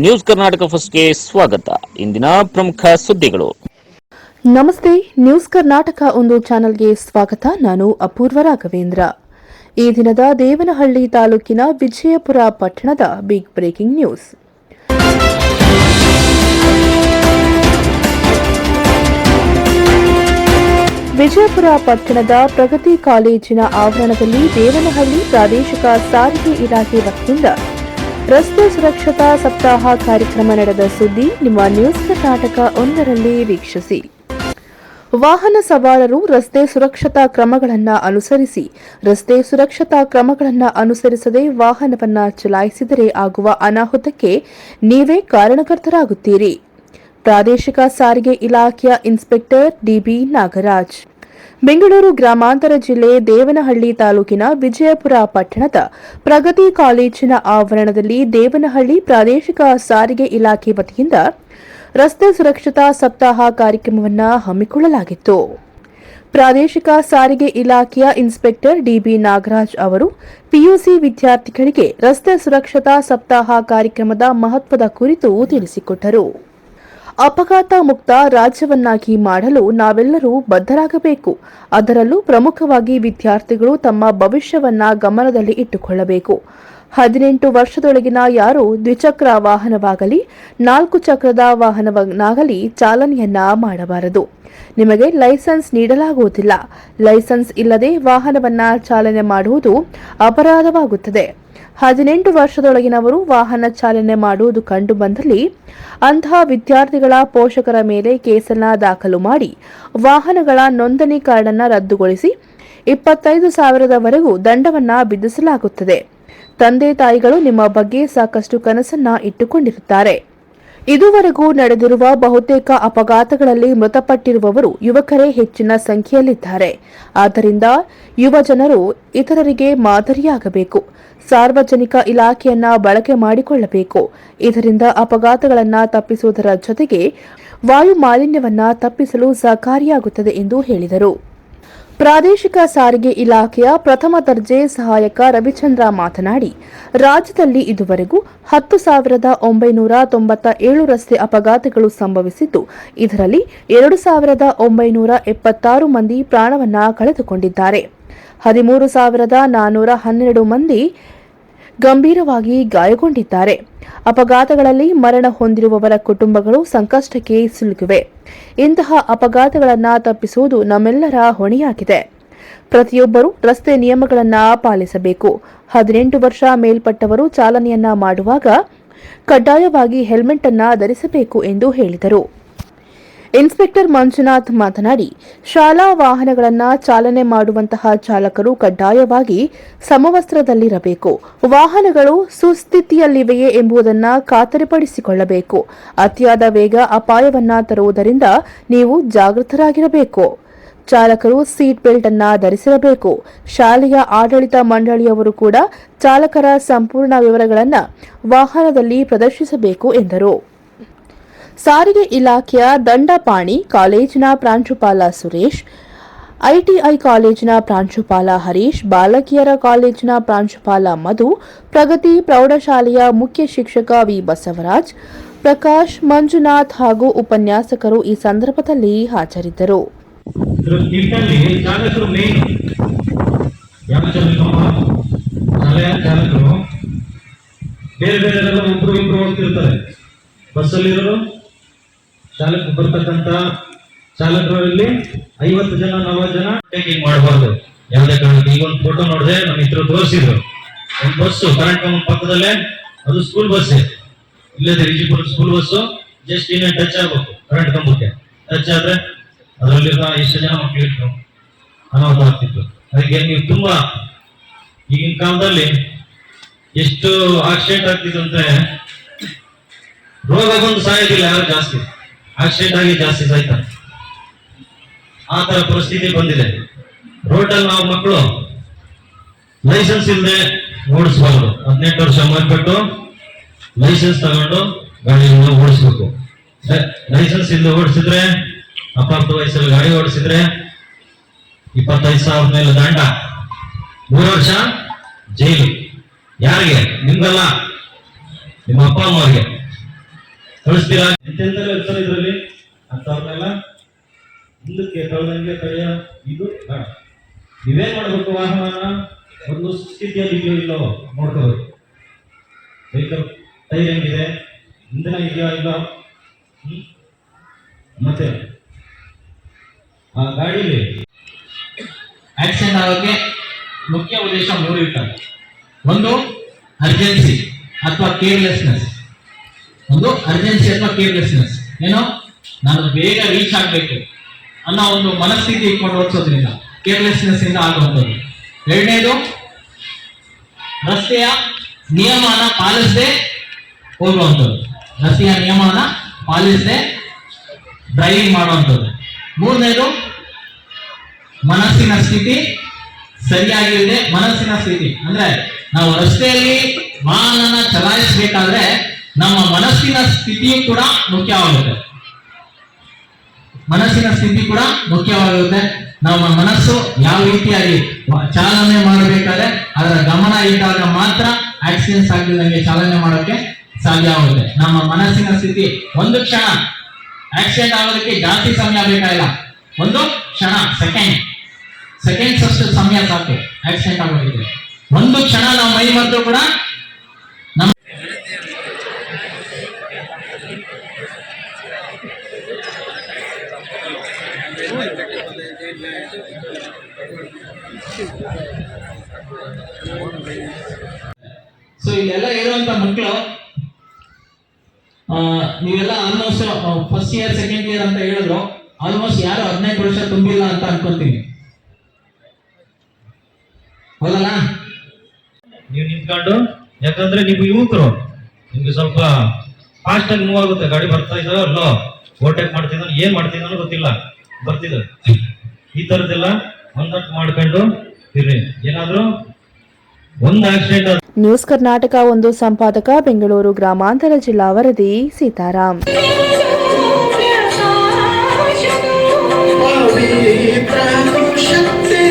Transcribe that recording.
News Karnataka ಫಸ್ಟ್ಗೆ ಸ್ವಾಗತ. ಇಂದಿನ ಪ್ರಮುಖ ಸುದ್ದಿಗಳು. ನಮಸ್ತೆ, ನ್ಯೂಸ್ ಕರ್ನಾಟಕ ಒಂದು ಚಾನೆಲ್ಗೆ ಸ್ವಾಗತ. ನಾನು ಅಪೂರ್ವ ರಾಘವೇಂದ್ರ. ಈ ದಿನದ ದೇವನಹಳ್ಳಿ ತಾಲೂಕಿನ ವಿಜಯಪುರ ಪಟ್ಟಣದ ಬಿಗ್ ಬ್ರೇಕಿಂಗ್ ನ್ಯೂಸ್ ವಿಜಯಪುರ ಪಟ್ಟಣದ ಪ್ರಗತಿ ಕಾಲೇಜಿನ ಆವರಣದಲ್ಲಿ ದೇವನಹಳ್ಳಿ ಪ್ರಾದೇಶಿಕ ಸಾರಿಗೆ ಇಲಾಖೆ ವತಿಯಿಂದ ರಸ್ತೆ ಸುರಕ್ಷತಾ ಸಪ್ತಾಹ ಕಾರ್ಯಕ್ರಮ ನಡೆದ ಸುದ್ದಿ ನಿಮ್ಮ ನ್ಯೂಸ್ ಕರ್ನಾಟಕ ಒಂದರಲ್ಲಿ ವೀಕ್ಷಿಸಿ. ವಾಹನ ಸವಾರರು ರಸ್ತೆ ಸುರಕ್ಷತಾ ಕ್ರಮಗಳನ್ನು ಅನುಸರಿಸಿ, ರಸ್ತೆ ಸುರಕ್ಷತಾ ಕ್ರಮಗಳನ್ನು ಅನುಸರಿಸದೆ ವಾಹನವನ್ನು ಚಲಾಯಿಸಿದರೆ ಆಗುವ ಅನಾಹುತಕ್ಕೆ ನೀವೇ ಕಾರಣಕರ್ತರಾಗುತ್ತೀರಿ. ಪ್ರಾದೇಶಿಕ ಸಾರಿಗೆ ಇಲಾಖೆಯ ಇನ್ಸ್ಪೆಕ್ಟರ್ ಡಿಬಿ ನಾಗರಾಜ್. ಬೆಂಗಳೂರು ಗ್ರಾಮಾಂತರ ಜಿಲ್ಲೆ ದೇವನಹಳ್ಳಿ ತಾಲೂಕಿನ ವಿಜಯಪುರ ಪಟ್ಟಣದ ಪ್ರಗತಿ ಕಾಲೇಜಿನ ಆವರಣದಲ್ಲಿ ದೇವನಹಳ್ಳಿ ಪ್ರಾದೇಶಿಕ ಸಾರಿಗೆ ಇಲಾಖೆ ವತಿಯಿಂದ ರಸ್ತೆ ಸುರಕ್ಷತಾ ಸಪ್ತಾಹ ಕಾರ್ಯಕ್ರಮವನ್ನು ಹಮ್ಮಿಕೊಳ್ಳಲಾಗಿತ್ತು. ಪ್ರಾದೇಶಿಕ ಸಾರಿಗೆ ಇಲಾಖೆಯ ಇನ್ಸ್ಪೆಕ್ಟರ್ ಡಿಬಿ ನಾಗರಾಜ್ ಅವರು ಪಿಯುಸಿ ವಿದ್ಯಾರ್ಥಿಗಳಿಗೆ ರಸ್ತೆ ಸುರಕ್ಷತಾ ಸಪ್ತಾಹ ಕಾರ್ಯಕ್ರಮದ ಮಹತ್ವದ ಕುರಿತು ತಿಳಿಸಿಕೊಟ್ಟರು. ಅಪಘಾತ ಮುಕ್ತ ರಾಜ್ಯವನ್ನಾಗಿ ಮಾಡಲು ನಾವೆಲ್ಲರೂ ಬದ್ಧರಾಗಬೇಕು. ಅದರಲ್ಲೂ ಪ್ರಮುಖವಾಗಿ ವಿದ್ಯಾರ್ಥಿಗಳು ತಮ್ಮ ಭವಿಷ್ಯವನ್ನ ಗಮನದಲ್ಲಿ ಇಟ್ಟುಕೊಳ್ಳಬೇಕು. ಹದಿನೆಂಟು ವರ್ಷದೊಳಗಿನ ಯಾರು ದ್ವಿಚಕ್ರ ವಾಹನವಾಗಲಿ, ನಾಲ್ಕು ಚಕ್ರದ ವಾಹನವನ್ನಾಗಲಿ ಚಾಲನೆಯನ್ನ ಮಾಡಬಾರದು. ನಿಮಗೆ ಲೈಸೆನ್ಸ್ ನೀಡಲಾಗುವುದಿಲ್ಲ. ಲೈಸೆನ್ಸ್ ಇಲ್ಲದೆ ವಾಹನವನ್ನ ಚಾಲನೆ ಮಾಡುವುದು ಅಪರಾಧವಾಗುತ್ತದೆ. ಹದಿನೆಂಟು ವರ್ಷದೊಳಗಿನವರು ವಾಹನ ಚಾಲನೆ ಮಾಡುವುದು ಕಂಡುಬಂದಲ್ಲಿ ಅಂತಹ ವಿದ್ಯಾರ್ಥಿಗಳ ಪೋಷಕರ ಮೇಲೆ ಕೇಸನ್ನ ದಾಖಲು ಮಾಡಿ ವಾಹನಗಳ ನೋಂದಣಿ ಕಾರ್ಡನ್ನು ರದ್ದುಗೊಳಿಸಿ ಇಪ್ಪತ್ತೈದು ಸಾವಿರದವರೆಗೂ ದಂಡವನ್ನ ವಿಧಿಸಲಾಗುತ್ತದೆ. ತಂದೆ ತಾಯಿಗಳು ನಿಮ್ಮ ಬಗ್ಗೆ ಸಾಕಷ್ಟು ಕನಸನ್ನ ಇಟ್ಟುಕೊಂಡಿರುತ್ತಾರೆ. ಇದುವರೆಗೂ ನಡೆದಿರುವ ಬಹುತೇಕ ಅಪಘಾತಗಳಲ್ಲಿ ಮೃತಪಟ್ಟಿರುವವರು ಯುವಕರೇ ಹೆಚ್ಚಿನ ಸಂಖ್ಯೆಯಲ್ಲಿದ್ದಾರೆ. ಆದ್ದರಿಂದ ಯುವ ಜನರು ಇತರರಿಗೆ ಮಾದರಿಯಾಗಬೇಕು. ಸಾರ್ವಜನಿಕ ಇಲಾಖೆಯನ್ನ ಬಳಕೆ ಮಾಡಿಕೊಳ್ಳಬೇಕು. ಇದರಿಂದ ಅಪಘಾತಗಳನ್ನು ತಪ್ಪಿಸುವುದರ ಜೊತೆಗೆ ವಾಯು ಮಾಲಿನ್ಯವನ್ನ ತಪ್ಪಿಸಲು ಸಹಕಾರಿಯಾಗುತ್ತದೆ ಎಂದು ಹೇಳಿದರು. ಪ್ರಾದೇಶಿಕ ಸಾರಿಗೆ ಇಲಾಖೆಯ ಪ್ರಥಮ ದರ್ಜೆ ಸಹಾಯಕ ರವಿಚಂದ್ರ ಮಾತನಾಡಿ, ರಾಜ್ಯದಲ್ಲಿ ಇದುವರೆಗೂ ಹತ್ತು ಸಾವಿರದ ಒಂಬೈನೂರ ತೊಂಬತ್ತ ಏಳು ರಸ್ತೆ ಅಪಘಾತಗಳು ಸಂಭವಿಸಿದ್ದು, ಇದರಲ್ಲಿ ಎರಡು ಸಾವಿರದ ಒಂಬೈನೂರ ಎಪ್ಪತ್ತಾರು ಮಂದಿ ಪ್ರಾಣವನ್ನ ಕಳೆದುಕೊಂಡಿದ್ದಾರೆ. ಹದಿಮೂರು ಸಾವಿರದ ನಾನ್ನೂರ ಹನ್ನೆರಡು ಮಂದಿ ಗಂಭೀರವಾಗಿ ಗಾಯಗೊಂಡಿದ್ದಾರೆ. ಅಪಘಾತಗಳಲ್ಲಿ ಮರಣ ಹೊಂದಿರುವವರ ಕುಟುಂಬಗಳು ಸಂಕಷ್ಟಕ್ಕೆ ಸಿಲುಕಿವೆ. ಇಂತಹ ಅಪಘಾತಗಳನ್ನು ತಪ್ಪಿಸುವುದು ನಮ್ಮೆಲ್ಲರ ಹೊಣೆಯಾಗಿದೆ. ಪ್ರತಿಯೊಬ್ಬರು ರಸ್ತೆ ನಿಯಮಗಳನ್ನು ಪಾಲಿಸಬೇಕು. ಹದಿನೆಂಟು ವರ್ಷ ಮೇಲ್ಪಟ್ಟವರು ಚಾಲನೆಯನ್ನ ಮಾಡುವಾಗ ಕಡ್ಡಾಯವಾಗಿ ಹೆಲ್ಮೆಟ್ ಅನ್ನ ಧರಿಸಬೇಕು ಎಂದು ಹೇಳಿದರು. ಇನ್ಸ್ಪೆಕ್ಟರ್ ಮಂಜುನಾಥ್ ಮಾತನಾಡಿ, ಶಾಲಾ ವಾಹನಗಳನ್ನು ಚಾಲನೆ ಮಾಡುವಂತಹ ಚಾಲಕರು ಕಡ್ಡಾಯವಾಗಿ ಸಮವಸ್ತ್ರದಲ್ಲಿರಬೇಕು. ವಾಹನಗಳು ಸುಸ್ಥಿತಿಯಲ್ಲಿವೆಯೇ ಎಂಬುದನ್ನು ಖಾತರಿಪಡಿಸಿಕೊಳ್ಳಬೇಕು. ಅತಿಯಾದ ವೇಗ ಅಪಾಯವನ್ನ ತರುವುದರಿಂದ ನೀವು ಜಾಗೃತರಾಗಿರಬೇಕು. ಚಾಲಕರು ಸೀಟ್ ಬೆಲ್ಟ್ ಅನ್ನ ಧರಿಸಿರಬೇಕು. ಶಾಲೆಯ ಆಡಳಿತ ಮಂಡಳಿಯವರು ಕೂಡ ಚಾಲಕರ ಸಂಪೂರ್ಣ ವಿವರಗಳನ್ನು ವಾಹನದಲ್ಲಿ ಪ್ರದರ್ಶಿಸಬೇಕು ಎಂದರು. ಸಾರಿಗೆ ಇಲಾಖೆಯ ದಂಡಪಾಣಿ ಕಾಲೇಜಿನ ಪ್ರಾಂಶುಪಾಲ ಸುರೇಶ್, ಐಟಿಐ ಕಾಲೇಜಿನ ಪ್ರಾಂಶುಪಾಲ ಹರೀಶ್, ಬಾಲಕಿಯರ ಕಾಲೇಜಿನ ಪ್ರಾಂಶುಪಾಲ ಮಧು, ಪ್ರಗತಿ ಪ್ರೌಢಶಾಲೆಯ ಮುಖ್ಯ ಶಿಕ್ಷಕ ವಿ ಬಸವರಾಜ್, ಪ್ರಕಾಶ್, ಮಂಜುನಾಥ್ ಹಾಗೂ ಉಪನ್ಯಾಸಕರು ಈ ಸಂದರ್ಭದಲ್ಲಿ ಹಾಜರಿದ್ದರು. ನಿಟ್ಟಲ್ಲಿ ಚಾಲಕ ಬರ್ತಕ್ಕಂತ ಚಾಲಕರಲ್ಲಿ ಐವತ್ತು ಜನ, ನಲವತ್ತು ಜನ ಟೇಕಿಂಗ್ ಮಾಡಬಾರ್ದು. ಯಾವುದೇ ಕಾರಣಕ್ಕೆ ಈಗ ಒಂದು ಫೋಟೋ ನೋಡಿದೆ ನಮ್ಮ ಇತರ ತೋರಿಸಿದ್ರು. ಒಂದು ಬಸ್ಸು ಕರೆಂಟ್ ಪಕ್ಕದಲ್ಲೇ ಅದು ಸ್ಕೂಲ್ ಬಸ್ ಇಲ್ಲದೆ ವಿಜಯಪುರ ಸ್ಕೂಲ್ ಬಸ್ಸು ಜಸ್ಟ್ ಇನ್ನೇ ಟಚ್ ಆಗ್ಬೇಕು ಕರೆಂಟ್ ಕಂಬಕ್ಕೆ. ಟಚ್ ಆದ್ರೆ ಅದರಲ್ಲಿ ಎಷ್ಟು ಜನ ಮಕ್ಕಳು ಅನಾಹುತ ಆಗ್ತಿತ್ತು. ಅದಕ್ಕೆ ನೀವು ತುಂಬಾ ಈಗಿನ ಕಾಲದಲ್ಲಿ ಎಷ್ಟು ಆಕ್ಸಿಡೆಂಟ್ ಆಗ್ತಿತ್ತು ಅಂದ್ರೆ ರೋಗ ಬಂದು ಸಾಯೋದಿಲ್ಲ, ಯಾರು ಜಾಸ್ತಿ. ಆಕ್ಸಿಡೆಂಟ್ ಜಾಸ್ತಿ ಸಾಯ್ತಾರೆ ಆ ತರ ಪರಿಸ್ಥಿತಿ ಬಂದಿದೆ. ರೋಡಲ್ಲಿ ನಾವು ಮಕ್ಕಳು ಲೈಸೆನ್ಸ್ ಇಲ್ಲದೆ ಓಡಿಸಬಾರ್ದು. ಹದಿನೆಂಟು ವರ್ಷ ಮಾಡಿಬಿಟ್ಟು ಲೈಸೆನ್ಸ್ ತಗೊಂಡು ಗಾಡಿಯಿಂದ ಓಡಿಸ್ಬೇಕು. ಲೈಸೆನ್ಸ್ ಇಲ್ಲದೆ ಓಡಿಸಿದ್ರೆ ಅಪಾರ್ಥ ವಯಸ್ಸಲ್ಲಿ ಗಾಡಿ ಓಡಿಸಿದ್ರೆ ಇಪ್ಪತ್ತೈದು ಸಾವಿರದ ಮೇಲೆ ದಂಡ. ಮೂರು ವರ್ಷ ಜೈಲು. ಯಾರಿಗೆ? ನಿಮ್ಗಲ್ಲ. ನಿಮ್ಮ ಅಪ್ಪ ಅಮ್ಮವ್ರಿಗೆ. ಕಳಿಸ್ತೀರಾ ಎಂತೆಂತೆಲ್ಲ ಇರ್ತಾರೆ ಇದರಲ್ಲಿ? ಅಂತವ್ರನ್ನೆಲ್ಲ ಹಿಂದಕ್ಕೆ ಕಳೆದಂಗೆ ಕಳೆಯ ಇದು ಬೇಡ. ನೀವೇನ್ ಮಾಡ್ಬೇಕು? ವಾಹನನ ಒಂದು ಸ್ಥಿತಿಯಲ್ಲಿ ಇದೆಯೋ ಇಲ್ಲೋ ನೋಡ್ಕೋಬೇಕು ವೆಹಿಕಲ್ ಟೈರ್ ಹೆಂಗಿದೆ? ಇಂಧನ ಇದೆಯೋ ಇಲ್ಲೋ? ಮತ್ತೆ? ಆ ಗಾಡಿಲಿ ಆಕ್ಸಿಡೆಂಟ್ ಆಗೋಕ್ಕೆ ಮುಖ್ಯ ಉದ್ದೇಶ ಮೂರು ಇರ್ತವೆ ಒಂದು ಅರ್ಜೆನ್ಸಿ ಅಥವಾ ಕೇರ್ಲೆಸ್ನೆಸ್ ಒಂದು ಅರ್ಜೆನ್ಸಿ ಅಥವಾ ಕೇರ್ಲೆಸ್ನೆಸ್ ಏನು? ನಾನು ಬೇಗ ರೀಚ್ ಆಗಬೇಕು ಅನ್ನೋ ಒಂದು ಮನಸ್ಥಿತಿ ಇಟ್ಕೊಂಡು ಓದಿಸೋದ್ರಿಂದ ಕೇರ್ಲೆಸ್ನೆಸ್ ಇಂದ ಆಗುವಂಥದ್ದು. ಎರಡನೇದು, ರಸ್ತೆಯ ನಿಯಮನ ಪಾಲಿಸದೆ ಹೋಗುವಂಥದ್ದು. ರಸ್ತೆಯ ನಿಯಮನ ಪಾಲಿಸದೆ ಡ್ರೈವಿಂಗ್ ಮಾಡುವಂಥದ್ದು. ಮೂರನೇದು, ಮನಸ್ಸಿನ ಸ್ಥಿತಿ ಸರಿಯಾಗಿರದೆ ಮನಸ್ಸಿನ ಸ್ಥಿತಿ. ಅಂದ್ರೆ ನಾವು ರಸ್ತೆಯಲ್ಲಿ ವಾಹನನ ಚಲಾಯಿಸಬೇಕಾದ್ರೆ ನಮ್ಮ ಮನಸ್ಸಿನ ಸ್ಥಿತಿಯು ಕೂಡ ಮುಖ್ಯವಾಗುತ್ತೆ. ಮನಸ್ಸಿನ ಸ್ಥಿತಿ ಕೂಡ ಮುಖ್ಯವಾಗುತ್ತೆ. ನಮ್ಮ ಮನಸ್ಸು ಯಾವ ರೀತಿಯಾಗಿ ಚಾಲನೆ ಮಾಡಬೇಕಾದ್ರೆ ಅದರ ಗಮನ ಇದ್ದಾಗ ಮಾತ್ರ ಆಕ್ಸಿಡೆಂಟ್ಸ್ ಆಗಿದ್ದಂಗೆ ಚಾಲನೆ ಮಾಡೋಕೆ ಸಾಧ್ಯ ಆಗುತ್ತೆ. ನಮ್ಮ ಮನಸ್ಸಿನ ಸ್ಥಿತಿ ಒಂದು ಕ್ಷಣ ಆಕ್ಸಿಡೆಂಟ್ ಆಗೋದಕ್ಕೆ ಜಾಸ್ತಿ ಸಮಯ ಬೇಕಾಗಿಲ್ಲ. ಒಂದು ಕ್ಷಣ ಸೆಕೆಂಡ್ ಸೆಕೆಂಡ್ಸ್ ಅಷ್ಟು ಸಮಯ ಸಾಕು. ಆಕ್ಸಿಡೆಂಟ್ ಆಗೋದಕ್ಕೆ. ಒಂದು ಕ್ಷಣ ನಾವು ಮೈ ಮರೆತು ಕೂಡ ಸೊ ಇಲ್ಲೆಲ್ಲ ಇರುವಂತ ಮಕ್ಕಳು ನೀವೆಲ್ಲ almost first year second year ಅಂತ ಹೇಳಿದ್ರು ಆಲ್ಮೋಸ್ಟ್ ಯಾರು ಹದಿನೈದು ವರ್ಷ ತುಂಬಿಲ್ಲ ಅಂತ ಅನ್ಕೊಂತೀನಿ. ಹೌದಲ್ಲ? ನೀವು ನಿಂತ್ಕೊಂಡು, ಯಾಕಂದ್ರೆ ನೀವು ಯುವಕರು, ನಿಮ್ಗೆ ಸ್ವಲ್ಪ ಫಾಸ್ಟ್ ಆಗಿ ಮೂವ್ ಆಗುತ್ತೆ, ಗಾಡಿ ಬರ್ತಾ ಇದಾವೆ ಅಲ್ಲೋ ಓವರ್ಟೇಕ್ ಮಾಡ್ತಿದ್ದಾನೆ ಏನ್ ಮಾಡ್ತಿದ್ದಾನೋ ಗೊತ್ತಿಲ್ಲ. ಬರ್ತಿದ ಈ ತರದೆಲ್ಲ ಹೊಂದಾಣಿಕೆ ಮಾಡ್ಕೊಂಡು ಇರ್ರಿ. ಏನಾದ್ರೂ ಒಂದು ಆಕ್ಸಿಡೆಂಟ್ ನ್ಯೂಸ್ ಕರ್ನಾಟಕ ಒಂದು ಸಂಪಾದಕ ಬೆಂಗಳೂರು ಗ್ರಾಮಾಂತರ ಜಿಲ್ಲಾ ವರದಿ ಸೀತಾರಾಮ್ ಪ್ರಾಣ ಶಕ್ತಿ